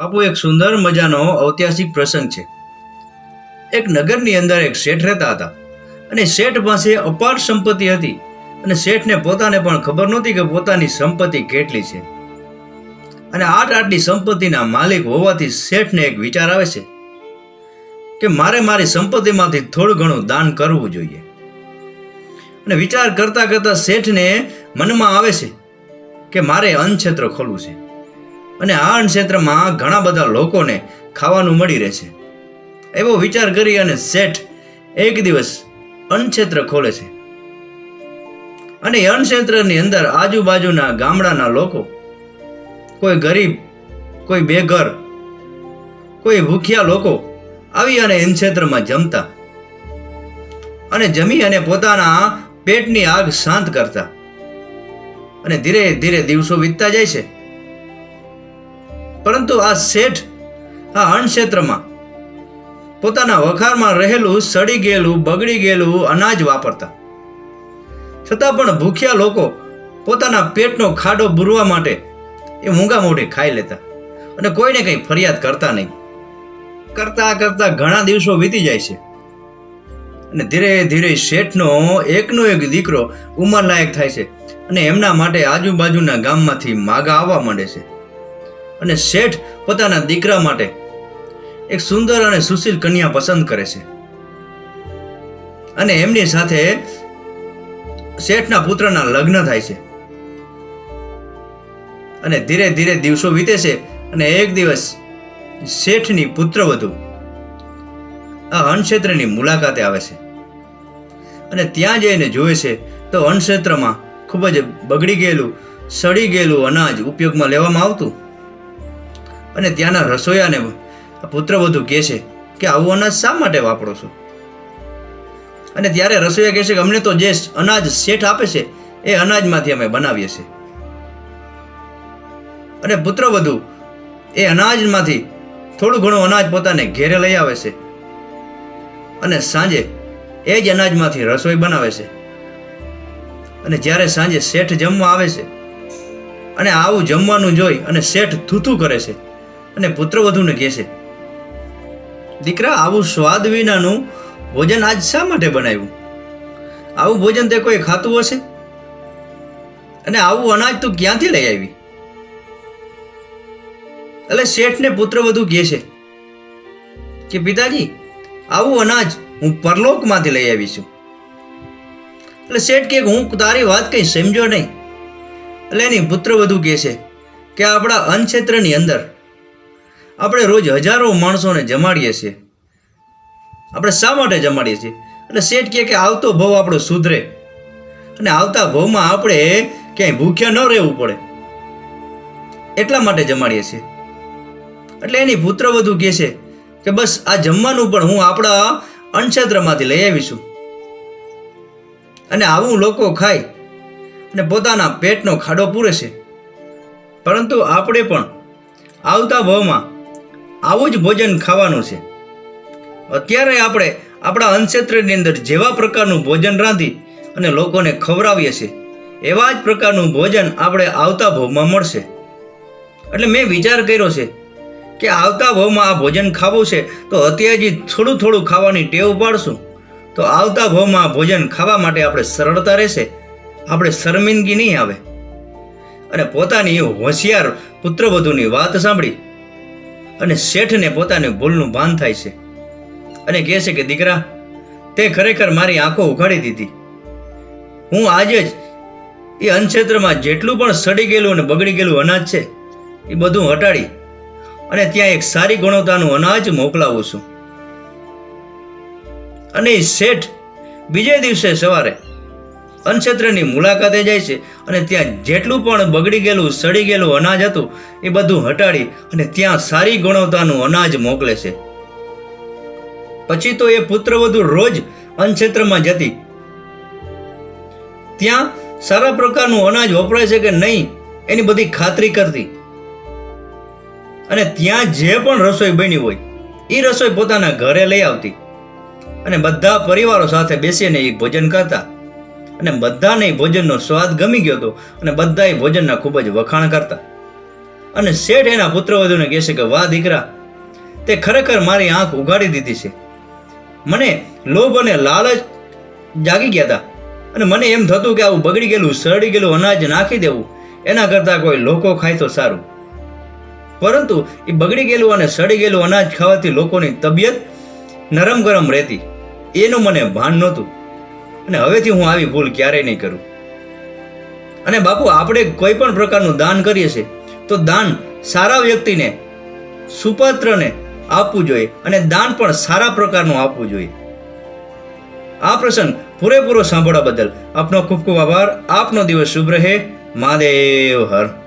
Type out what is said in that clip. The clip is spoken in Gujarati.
બાપુ, એક સુંદર મજાનો ઐતિહાસિક પ્રસંગ છે. એક નગરની અંદર એક શેઠ રહેતા હતા અને શેઠ પાસે અપાર સંપત્તિ હતી અને શેઠને પોતાને પણ ખબર નહોતી કે પોતાની સંપત્તિ કેટલી છે. અને આટ આટલી સંપત્તિના માલિક હોવાથી શેઠને એક વિચાર આવે છે કે મારે મારી સંપત્તિમાંથી થોડું ઘણું દાન કરવું જોઈએ. અને વિચાર કરતાં કરતાં શેઠને મનમાં આવે છે કે મારે અન્નક્ષેત્ર ખોલવું છે. અને આ અન્નક્ષેત્રમાં ઘણા બધા લોકોને ખાવાનું મળી રહેશે. એવો વિચાર કરી અને શેઠ એક દિવસ અન્નક્ષેત્ર ખોલે છે. અને અન્નક્ષેત્રની અંદર આજુબાજુના ગામડાના લોકો, કોઈ ગરીબ, કોઈ બેઘર, કોઈ ભૂખ્યા લોકો આવી અને અન્નક્ષેત્રમાં જમતા અને જમી અને પોતાના પેટની આગ શાંત કરતા. અને ધીરે ધીરે દિવસો વીતતા જાય છે. પરંતુ આ શેઠ, આ અન્નક્ષેત્રમાં પોતાના વખારમાં રહેલું, સડી ગયેલું, બગડી ગયેલું અનાજ વાપરતા. છતાં પણ ભૂખ્યા લોકો પોતાના પેટનો ખાડો બુરવા માટે એ મૂંગા મોઢે ખાઈ લેતા અને કોઈને કંઈ ફરિયાદ કરતા નહીં. કરતા કરતા ઘણા દિવસો વીતી જાય છે અને ધીરે ધીરે શેઠનો એકનો એક દીકરો ઉંમરલાયક થાય છે અને એમના માટે આજુબાજુના ગામમાંથી માગા આવવા માંડે છે. અને શેઠ પોતાના દીકરા માટે એક સુંદર અને સુશીલ કન્યા પસંદ કરે છે. અને એમની સાથે શેઠના પુત્રના લગ્ન થાય છે. અને ધીરે ધીરે દિવસો વીતે છે અને એક દિવસ શેઠની પુત્રવધુ આ અન્નક્ષેત્રની મુલાકાતે આવે છે. અને ત્યાં જઈને જોવે છે તો અન્નક્ષેત્રમાં ખૂબ જ બગડી ગયેલું, સડી ગયેલું અનાજ ઉપયોગમાં લેવામાં આવતું. અને ત્યાંના રસોઈયાને પુત્રવધુ કહે છે કે આવું અનાજ શા માટે વાપરો છો? અને ત્યારે રસોઈયા કહે છે કે અમને તો જે અનાજ શેઠ આપે છે, એ અનાજમાંથી અમે બનાવીએ છીએ. અને પુત્રવધુ એ અનાજમાંથી થોડું ઘણું અનાજ પોતાને ઘેરે લઈ આવે છે અને સાંજે એ જ અનાજમાંથી રસોઈ બનાવે છે. અને જ્યારે સાંજે શેઠ જમવા આવે છે અને આવું જમવાનું જોઈ અને શેઠ થૂથું કરે છે અને પુત્રવધુને કહે છે, દીકરા, આવું સ્વાદ વિનાનું ભોજન આજ શા માટે બનાવ્યું? આવું ભોજન તે કોઈ ખાતું હશે? અને આવું અનાજ તું ક્યાંથી લઈ આવી? એટલે શેઠને પુત્રવધુ કહે છે, કે પિતાજી, આવું અનાજ હું પરલોકમાંથી લઈ આવી છું. એટલે શેઠ કે હું તારી વાત કંઈ સમજો નહીં. એટલે એની પુત્રવધુ કહે છે, કે આપણા અન્નક્ષેત્રની અંદર આપણે રોજ હજારો માણસોને જમાડીએ છીએ. આપણે શા માટે જમાડીએ છીએ? એટલે શેઠ કહે કે આવતો ભાવ આપણો સુધરે. અને આવતા ભાવમાં આપણે ક્યાંય ભૂખ્યા ન રહેવું પડે. એટલા માટે જમાડીએ છીએ. એટલે એની પુત્રવધુ કહે છે કે બસ આ જમવાનું પણ હું આપણા અણક્ષેત્રમાંથી લઈ આવીશું. અને આવું લોકો ખાય અને પોતાના પેટનો ખાડો પૂરે છે. પરંતુ આપણે પણ આવતા ભાવમાં આવું જ ભોજન ખાવાનું છે. અત્યારે આપણે આપણા અન્નક્ષેત્રની અંદર જેવા પ્રકારનું ભોજન રાંધી અને લોકોને ખવડાવીએ છીએ, એવા જ પ્રકારનું ભોજન આપણે આવતા ભાવમાં મળશે. એટલે મેં વિચાર કર્યો છે કે આવતા ભાવમાં આ ભોજન ખાવું છે, તો અત્યારે જ થોડું થોડું ખાવાની ટેવ પાડશું. તો આવતા ભાવમાં આ ભોજન ખાવા માટે આપણે સરળતા રહેશે, આપણે શરમિંદગી નહીં આવે. અને પોતાની હોશિયાર પુત્રવધુની વાત સાંભળી અને શેઠને પોતાને ભૂલનું ભાન થાય છે. અને કહે છે કે, દીકરા, તે ખરેખર મારી આંખો ઉઘાડી દીધી. હું આજે જ એ અન્નક્ષેત્રમાં જેટલું પણ સડી ગયેલું અને બગડી ગયેલું અનાજ છે, એ બધું હટાડી અને ત્યાં એક સારી ગુણવત્તાનું અનાજ મોકલાવું છું. અને શેઠ બીજે દિવસે સવારે અન્નક્ષેત્રની મુલાકાતે જાય છે અને ત્યાં જેટલું પણ બગડી ગયેલું, સડી ગયેલું અનાજ હતું, એ બધું હટાડી અને ત્યાં સારી ગુણવત્તાનું અનાજ મોકલે છે. પછી તો એ પુત્રવધુ રોજ અન્નક્ષેત્રમાં જતી. ત્યાં સારા પ્રકારનું અનાજ વપરાય છે કે નહીં, એની બધી ખાતરી કરતી. અને ત્યાં જે પણ રસોઈ બની હોય, એ રસોઈ પોતાના ઘરે લઈ આવતી. અને બધા પરિવારો સાથે બેસીને એ ભોજન કરતા. અને બધાને ભોજનનો સ્વાદ ગમી ગયો હતો અને બધાએ ભોજનના ખૂબ જ વખાણ કરતા. અને શેઠ એના પુત્રવધુને કહેશે કે, વાહ, દીકરા, તે ખરેખર મારી આંખ ઉગાડી દીધી છે. મને લોભ અને લાલચ જાગી ગયા હતા અને મને એમ થતું કે આવું બગડી ગયેલું સડી ગયેલું અનાજ નાખી દેવું, એના કરતાં કોઈ લોકો ખાય તો સારું. પરંતુ એ બગડી ગયેલું અને સડી ગયેલું અનાજ ખાવાથી લોકોની તબિયત નરમ ગરમ રહેતી. એનું મને ભાન નહોતું. અને હવેથી હું આવી ભૂલ ક્યારેય નહીં કરું. અને બાપુ, આપણે કોઈ પણ પ્રકારનું દાન કરીએ છીએ, તો દાન સારા વ્યક્તિને, સુપાત્રને આપવું જોઈએ અને દાન પણ સારા પ્રકારનું આપવું જોઈએ. આ પ્રસંગ પૂરેપૂરો સાંભળવા બદલ આપનો ખૂબ ખૂબ આભાર. આપનો દિવસ શુભ રહે. મહાદેવ હર.